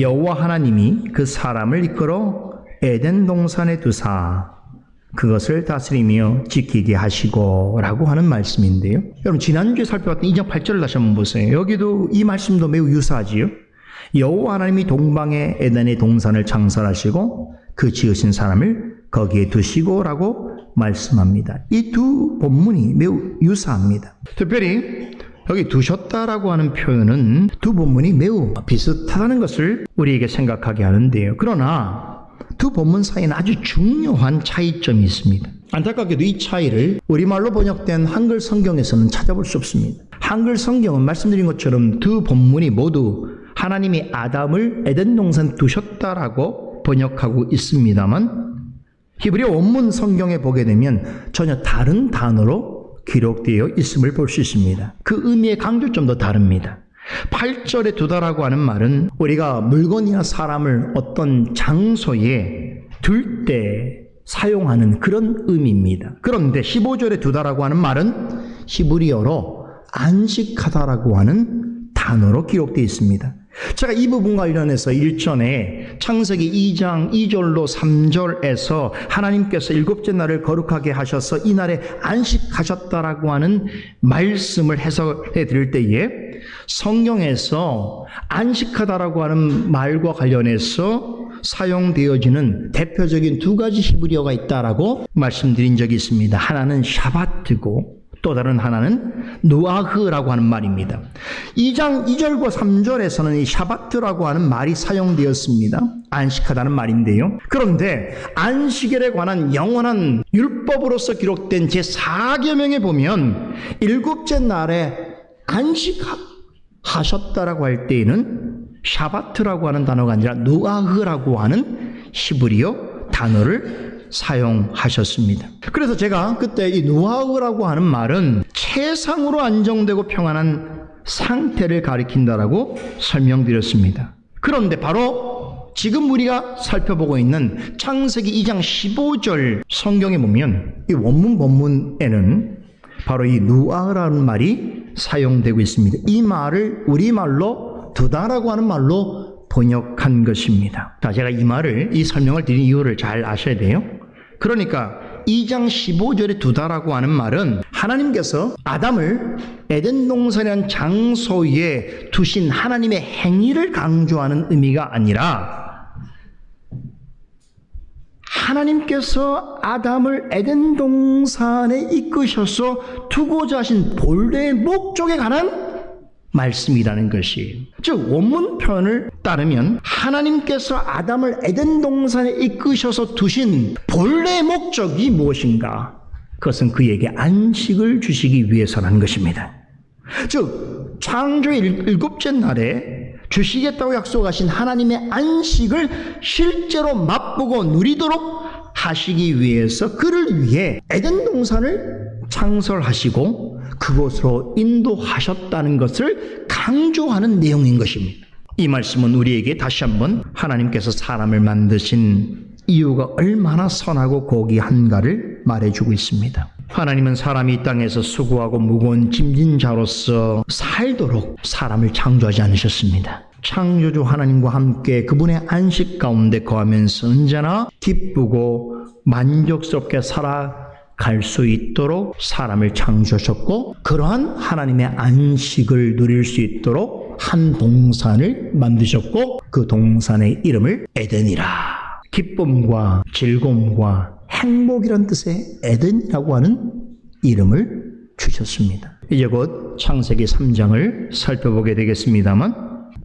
여호와 하나님이 그 사람을 이끌어 에덴 동산에 두사 그것을 다스리며 지키게 하시고 라고 하는 말씀인데요. 여러분 지난주에 살펴봤던 2장 8절을 다시 한번 보세요. 여기도 이 말씀도 매우 유사하지요. 여호와 하나님이 동방의 에덴의 동산을 창설하시고 그 지으신 사람을 거기에 두시고 라고 말씀합니다. 이 두 본문이 매우 유사합니다. 특별히 여기 두셨다라고 하는 표현은 두 본문이 매우 비슷하다는 것을 우리에게 생각하게 하는데요. 그러나 두 본문 사이에는 아주 중요한 차이점이 있습니다. 안타깝게도 이 차이를 우리말로 번역된 한글 성경에서는 찾아볼 수 없습니다. 한글 성경은 말씀드린 것처럼 두 본문이 모두 하나님이 아담을 에덴 동산 두셨다라고 번역하고 있습니다만 히브리어 원문 성경에 보게 되면 전혀 다른 단어로 기록되어 있음을 볼 수 있습니다. 그 의미의 강조점도 다릅니다. 8절에 두다라고 하는 말은 우리가 물건이나 사람을 어떤 장소에 둘 때 사용하는 그런 의미입니다. 그런데 15절에 두다라고 하는 말은 히브리어로 안식하다라고 하는 단어로 기록되어 있습니다. 제가 이 부분 관련해서 일전에 창세기 2장 2절로 3절에서 하나님께서 일곱째 날을 거룩하게 하셔서 이 날에 안식하셨다라고 하는 말씀을 해석해 드릴 때에 성경에서 안식하다라고 하는 말과 관련해서 사용되어지는 대표적인 두 가지 히브리어가 있다라고 말씀드린 적이 있습니다. 하나는 샤바트고 또 다른 하나는 누아흐라고 하는 말입니다. 2장 2절과 3절에서는 이 샤바트라고 하는 말이 사용되었습니다. 안식하다는 말인데요. 그런데 안식일에 관한 영원한 율법으로서 기록된 제4계명에 보면 일곱째 날에 안식하셨다라고 할 때에는 샤바트라고 하는 단어가 아니라 누아흐라고 하는 히브리어 단어를 사용하셨습니다. 그래서 제가 그때 이 누아흐라고 하는 말은 최상으로 안정되고 평안한 상태를 가리킨다라고 설명드렸습니다. 그런데 바로 지금 우리가 살펴보고 있는 창세기 2장 15절 성경에 보면 이 원문 본문에는 바로 이 누아흐라는 말이 사용되고 있습니다. 이 말을 우리말로 두다라고 하는 말로 번역한 것입니다. 자, 제가 이 말을, 이 설명을 드린 이유를 잘 아셔야 돼요. 그러니까 2장 15절에 두다라고 하는 말은 하나님께서 아담을 에덴 동산이라는 장소에 두신 하나님의 행위를 강조하는 의미가 아니라 하나님께서 아담을 에덴 동산에 이끄셔서 두고자 하신 본래의 목적에 관한 말씀이라는 것이에요. 즉 원문 표현을 따르면 하나님께서 아담을 에덴 동산에 이끄셔서 두신 본래 목적이 무엇인가? 그것은 그에게 안식을 주시기 위해서라는 것입니다. 즉 창조의 일곱째 날에 주시겠다고 약속하신 하나님의 안식을 실제로 맛보고 누리도록 하시기 위해서 그를 위해 에덴 동산을 창설하시고 그곳으로 인도하셨다는 것을 강조하는 내용인 것입니다. 이 말씀은 우리에게 다시 한번 하나님께서 사람을 만드신 이유가 얼마나 선하고 고귀한가를 말해주고 있습니다. 하나님은 사람이 이 땅에서 수고하고 무거운 짐진 자로서 살도록 사람을 창조하지 않으셨습니다. 창조주 하나님과 함께 그분의 안식 가운데 거하면서 언제나 기쁘고 만족스럽게 살아 갈 수 있도록 사람을 창조하셨고 그러한 하나님의 안식을 누릴 수 있도록 한 동산을 만드셨고 그 동산의 이름을 에덴이라 기쁨과 즐거움과 행복이란 뜻의 에덴이라고 하는 이름을 주셨습니다. 이제 곧 창세기 3장을 살펴보게 되겠습니다만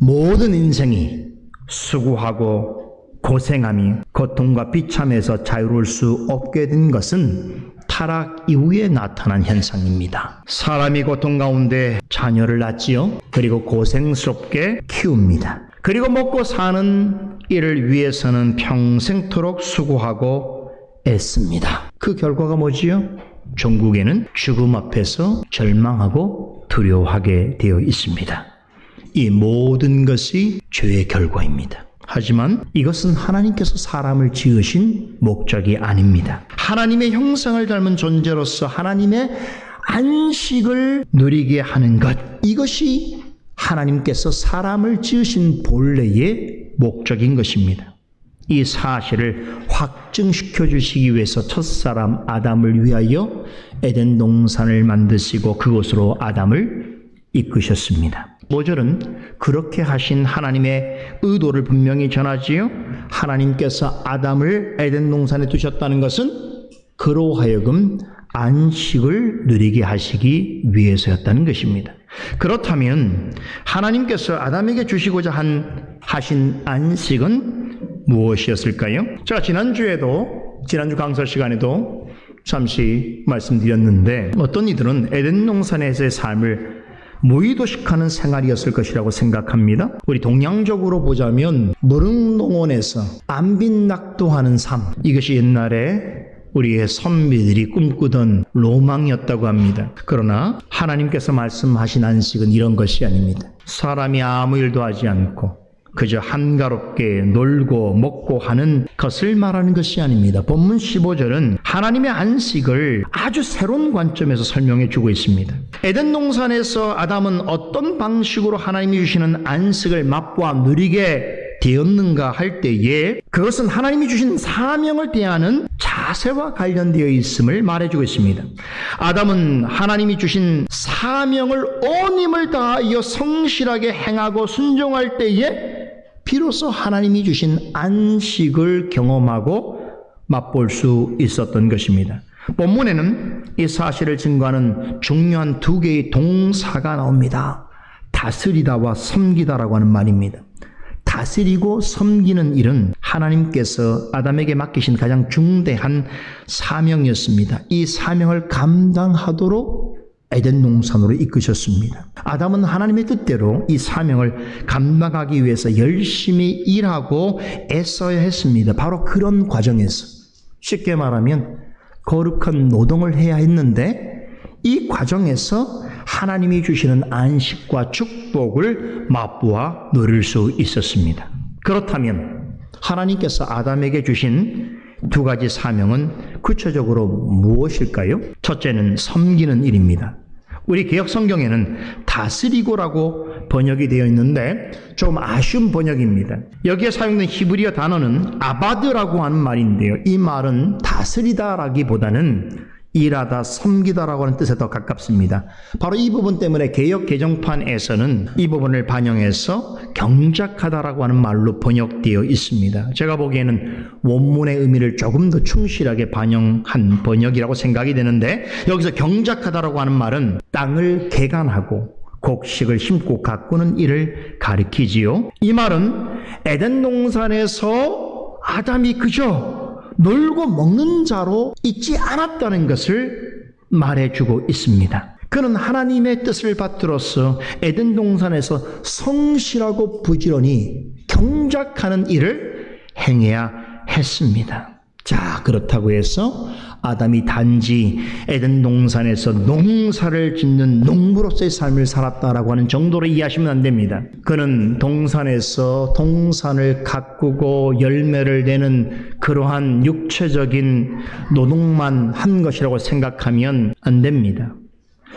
모든 인생이 수고하고 고생함이 고통과 비참에서 자유로울 수 없게 된 것은 타락 이후에 나타난 현상입니다. 사람이 고통 가운데 자녀를 낳지요. 그리고 고생스럽게 키웁니다. 그리고 먹고 사는 일을 위해서는 평생토록 수고하고 애씁니다. 그 결과가 뭐지요? 종국에는 죽음 앞에서 절망하고 두려워하게 되어 있습니다. 이 모든 것이 죄의 결과입니다. 하지만 이것은 하나님께서 사람을 지으신 목적이 아닙니다. 하나님의 형상을 닮은 존재로서 하나님의 안식을 누리게 하는 것. 이것이 하나님께서 사람을 지으신 본래의 목적인 것입니다. 이 사실을 확증시켜 주시기 위해서 첫 사람 아담을 위하여 에덴 동산을 만드시고 그곳으로 아담을 이끄셨습니다. 5절은 그렇게 하신 하나님의 의도를 분명히 전하지요. 하나님께서 아담을 에덴 동산에 두셨다는 것은 그로 하여금 안식을 누리게 하시기 위해서였다는 것입니다. 그렇다면 하나님께서 아담에게 주시고자 한 하신 안식은 무엇이었을까요? 제가 지난주에도 지난주 강설 시간에도 잠시 말씀드렸는데 어떤 이들은 에덴 동산에서의 삶을 무의도식하는 생활이었을 것이라고 생각합니다. 우리 동양적으로 보자면 무릉농원에서 안빈낙도하는 삶 이것이 옛날에 우리의 선비들이 꿈꾸던 로망이었다고 합니다. 그러나 하나님께서 말씀하신 안식은 이런 것이 아닙니다. 사람이 아무 일도 하지 않고 그저 한가롭게 놀고 먹고 하는 것을 말하는 것이 아닙니다. 본문 15절은 하나님의 안식을 아주 새로운 관점에서 설명해 주고 있습니다. 에덴 동산에서 아담은 어떤 방식으로 하나님이 주시는 안식을 맛보아 누리게 되었는가 할 때에 그것은 하나님이 주신 사명을 대하는 자세와 관련되어 있음을 말해주고 있습니다. 아담은 하나님이 주신 사명을 온 힘을 다하여 성실하게 행하고 순종할 때에 비로소 하나님이 주신 안식을 경험하고 맛볼 수 있었던 것입니다. 본문에는 이 사실을 증거하는 중요한 두 개의 동사가 나옵니다. 다스리다와 섬기다라고 하는 말입니다. 다스리고 섬기는 일은 하나님께서 아담에게 맡기신 가장 중대한 사명이었습니다. 이 사명을 감당하도록 에덴 농산으로 이끄셨습니다. 아담은 하나님의 뜻대로 이 사명을 감당하기 위해서 열심히 일하고 애써야 했습니다. 바로 그런 과정에서 쉽게 말하면 거룩한 노동을 해야 했는데 이 과정에서 하나님이 주시는 안식과 축복을 맛보아 누릴 수 있었습니다. 그렇다면 하나님께서 아담에게 주신 두 가지 사명은 구체적으로 무엇일까요? 첫째는 섬기는 일입니다. 우리 개혁 성경에는 다스리고라고 번역이 되어 있는데 좀 아쉬운 번역입니다. 여기에 사용된 히브리어 단어는 아바드라고 하는 말인데요. 이 말은 다스리다라기보다는 일하다, 섬기다라고 하는 뜻에 더 가깝습니다. 바로 이 부분 때문에 개혁 개정판에서는 이 부분을 반영해서 경작하다라고 하는 말로 번역되어 있습니다. 제가 보기에는 원문의 의미를 조금 더 충실하게 반영한 번역이라고 생각이 되는데 여기서 경작하다라고 하는 말은 땅을 개간하고 곡식을 심고 가꾸는 일을 가리키지요. 이 말은 에덴 동산에서 아담이 그저 놀고 먹는 자로 있지 않았다는 것을 말해주고 있습니다. 그는 하나님의 뜻을 받들어서 에덴 동산에서 성실하고 부지런히 경작하는 일을 행해야 했습니다. 자, 그렇다고 해서 아담이 단지 에덴 동산에서 농사를 짓는 농부로서의 삶을 살았다라고 하는 정도로 이해하시면 안 됩니다. 그는 동산에서 동산을 가꾸고 열매를 내는 그러한 육체적인 노동만 한 것이라고 생각하면 안 됩니다.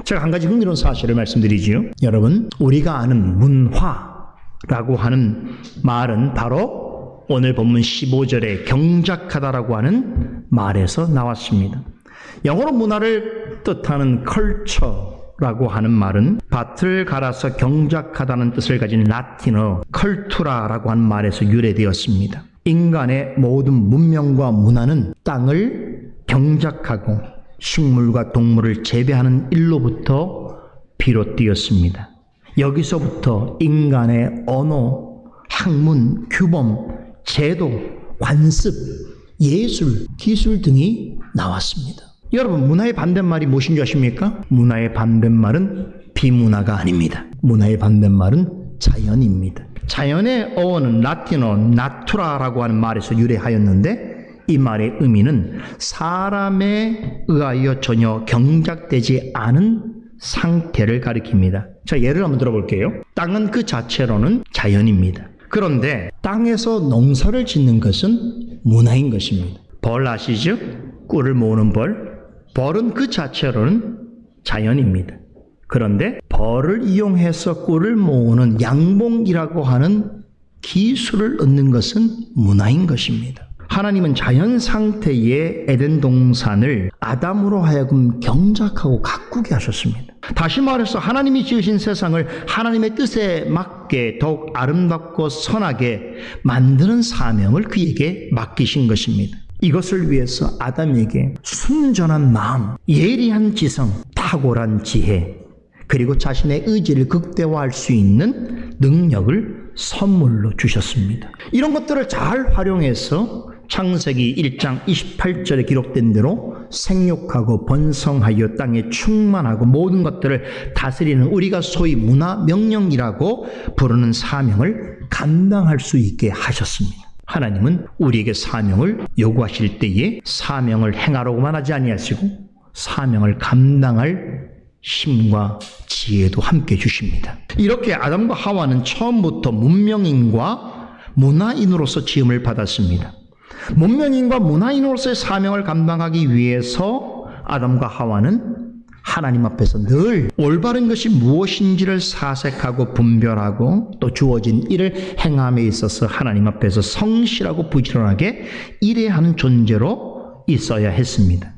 제가 한 가지 흥미로운 사실을 말씀드리지요. 여러분, 우리가 아는 문화라고 하는 말은 바로 오늘 본문 15절에 경작하다라고 하는 말에서 나왔습니다. 영어로 문화를 뜻하는 컬처라고 하는 말은 밭을 갈아서 경작하다는 뜻을 가진 라틴어 컬투라라고 하는 말에서 유래되었습니다. 인간의 모든 문명과 문화는 땅을 경작하고 식물과 동물을 재배하는 일로부터 비롯되었습니다. 여기서부터 인간의 언어, 학문, 규범, 제도, 관습, 예술, 기술 등이 나왔습니다. 여러분, 문화의 반대말이 무엇인 줄 아십니까? 문화의 반대말은 비문화가 아닙니다. 문화의 반대말은 자연입니다. 자연의 어원은 라틴어 나투라라고 하는 말에서 유래하였는데 이 말의 의미는 사람에 의하여 전혀 경작되지 않은 상태를 가리킵니다. 자, 예를 한번 들어볼게요. 땅은 그 자체로는 자연입니다. 그런데 땅에서 농사를 짓는 것은 문화인 것입니다. 벌 아시죠? 꿀을 모으는 벌. 벌은 그 자체로는 자연입니다. 그런데 벌을 이용해서 꿀을 모으는 양봉이라고 하는 기술을 얻는 것은 문화인 것입니다. 하나님은 자연 상태의 에덴 동산을 아담으로 하여금 경작하고 가꾸게 하셨습니다. 다시 말해서 하나님이 지으신 세상을 하나님의 뜻에 맞게 더욱 아름답고 선하게 만드는 사명을 그에게 맡기신 것입니다. 이것을 위해서 아담에게 순전한 마음, 예리한 지성, 탁월한 지혜, 그리고 자신의 의지를 극대화할 수 있는 능력을 선물로 주셨습니다. 이런 것들을 잘 활용해서 창세기 1장 28절에 기록된 대로 생육하고 번성하여 땅에 충만하고 모든 것들을 다스리는 우리가 소위 문화 명령이라고 부르는 사명을 감당할 수 있게 하셨습니다. 하나님은 우리에게 사명을 요구하실 때에 사명을 행하라고만 하지 아니하시고 사명을 감당할 힘과 지혜도 함께 주십니다. 이렇게 아담과 하와는 처음부터 문명인과 문화인으로서 지음을 받았습니다. 문명인과 문화인으로서의 사명을 감당하기 위해서 아담과 하와는 하나님 앞에서 늘 올바른 것이 무엇인지를 사색하고 분별하고 또 주어진 일을 행함에 있어서 하나님 앞에서 성실하고 부지런하게 일해야 하는 존재로 있어야 했습니다.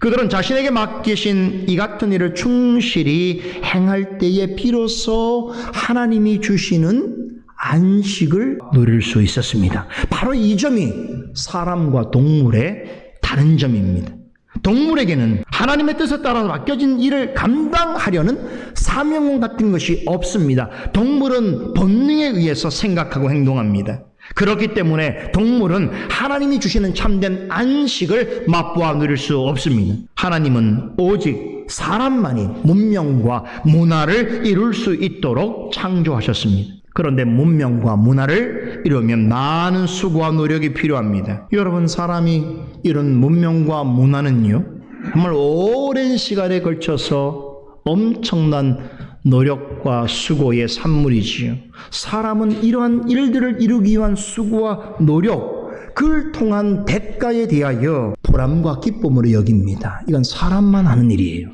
그들은 자신에게 맡기신 이 같은 일을 충실히 행할 때에 비로소 하나님이 주시는 안식을 누릴 수 있었습니다. 바로 이 점이 사람과 동물의 다른 점입니다. 동물에게는 하나님의 뜻에 따라 맡겨진 일을 감당하려는 사명 같은 것이 없습니다. 동물은 본능에 의해서 생각하고 행동합니다. 그렇기 때문에 동물은 하나님이 주시는 참된 안식을 맛보아 누릴 수 없습니다. 하나님은 오직 사람만이 문명과 문화를 이룰 수 있도록 창조하셨습니다. 그런데 문명과 문화를 이루면 많은 수고와 노력이 필요합니다. 여러분, 사람이 이런 문명과 문화는요, 정말 오랜 시간에 걸쳐서 엄청난 노력과 수고의 산물이지요. 사람은 이러한 일들을 이루기 위한 수고와 노력, 그를 통한 대가에 대하여 보람과 기쁨으로 여깁니다. 이건 사람만 하는 일이에요.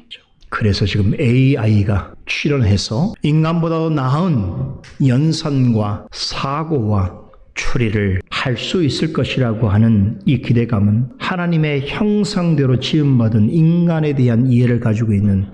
그래서 지금 AI가 출현해서 인간보다 나은 연산과 사고와 추리를 할 수 있을 것이라고 하는 이 기대감은 하나님의 형상대로 지음받은 인간에 대한 이해를 가지고 있는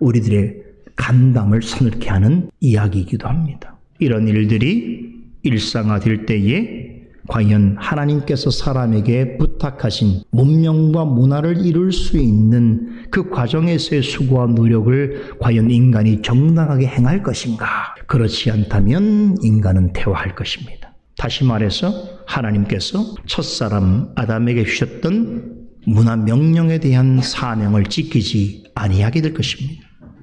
우리들의 간담을 서늘케 하는 이야기이기도 합니다. 이런 일들이 일상화될 때에 과연 하나님께서 사람에게 부탁하신 문명과 문화를 이룰 수 있는 그 과정에서의 수고와 노력을 과연 인간이 정당하게 행할 것인가? 그렇지 않다면 인간은 퇴화할 것입니다. 다시 말해서 하나님께서 첫사람 아담에게 주셨던 문화 명령에 대한 사명을 지키지 아니하게 될 것입니다.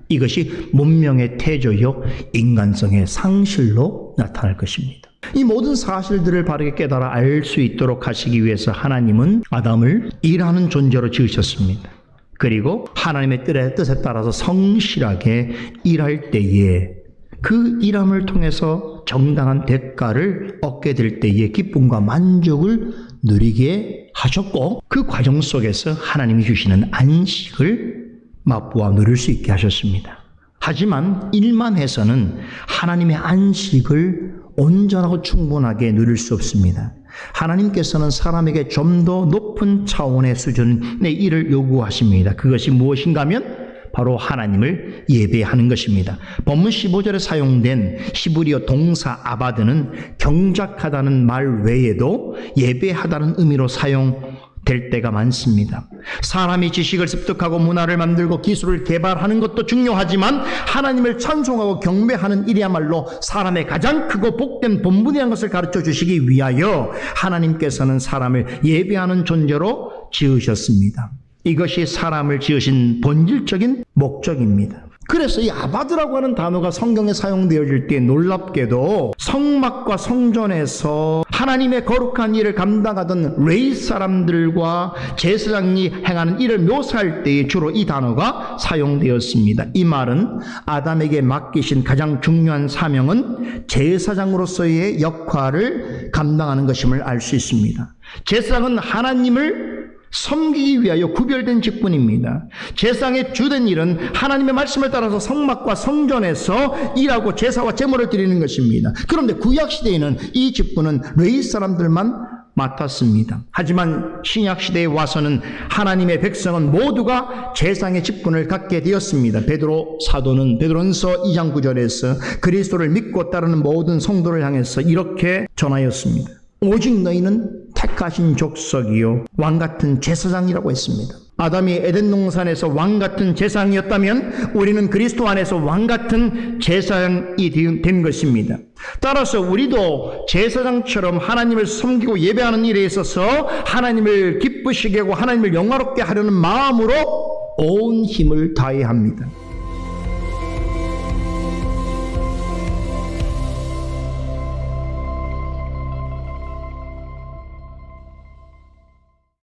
이것이 문명의 태조요 인간성의 상실로 나타날 것입니다. 이 모든 사실들을 바르게 깨달아 알 수 있도록 하시기 위해서 하나님은 아담을 일하는 존재로 지으셨습니다. 그리고 하나님의 뜻에 따라서 성실하게 일할 때에 그 일함을 통해서 정당한 대가를 얻게 될 때에 기쁨과 만족을 누리게 하셨고 그 과정 속에서 하나님이 주시는 안식을 맛보아 누릴 수 있게 하셨습니다. 하지만 일만 해서는 하나님의 안식을 온전하고 충분하게 누릴 수 없습니다. 하나님께서는 사람에게 좀 더 높은 차원의 수준의 일을 요구하십니다. 그것이 무엇인가 하면 바로 하나님을 예배하는 것입니다. 본문 15절에 사용된 히브리어 동사 아바드는 경작하다는 말 외에도 예배하다는 의미로 사용 될 때가 많습니다. 사람이 지식을 습득하고 문화를 만들고 기술을 개발하는 것도 중요하지만 하나님을 찬송하고 경배하는 일이야말로 사람의 가장 크고 복된 본분이라는 것을 가르쳐 주시기 위하여 하나님께서는 사람을 예배하는 존재로 지으셨습니다. 이것이 사람을 지으신 본질적인 목적입니다. 그래서 이 아바드라고 하는 단어가 성경에 사용되어질 때 놀랍게도 성막과 성전에서 하나님의 거룩한 일을 감당하던 레이 사람들과 제사장이 행하는 일을 묘사할 때에 주로 이 단어가 사용되었습니다. 이 말은 아담에게 맡기신 가장 중요한 사명은 제사장으로서의 역할을 감당하는 것임을 알 수 있습니다. 제사장은 하나님을 섬기기 위하여 구별된 직분입니다. 제상의 주된 일은 하나님의 말씀을 따라서 성막과 성전에서 일하고 제사와 제물을 드리는 것입니다. 그런데 구약 시대에는 이 직분은 레위 사람들만 맡았습니다. 하지만 신약 시대에 와서는 하나님의 백성은 모두가 제상의 직분을 갖게 되었습니다. 베드로 사도는 베드로전서 2장 9절에서 그리스도를 믿고 따르는 모든 성도를 향해서 이렇게 전하였습니다. 오직 너희는 택하신 족속이요 왕 같은 제사장이라고 했습니다. 아담이 에덴 동산에서 왕 같은 제사장이었다면 우리는 그리스도 안에서 왕 같은 제사장이 된 것입니다. 따라서 우리도 제사장처럼 하나님을 섬기고 예배하는 일에 있어서 하나님을 기쁘시게 하고 하나님을 영화롭게 하려는 마음으로 온 힘을 다해야 합니다.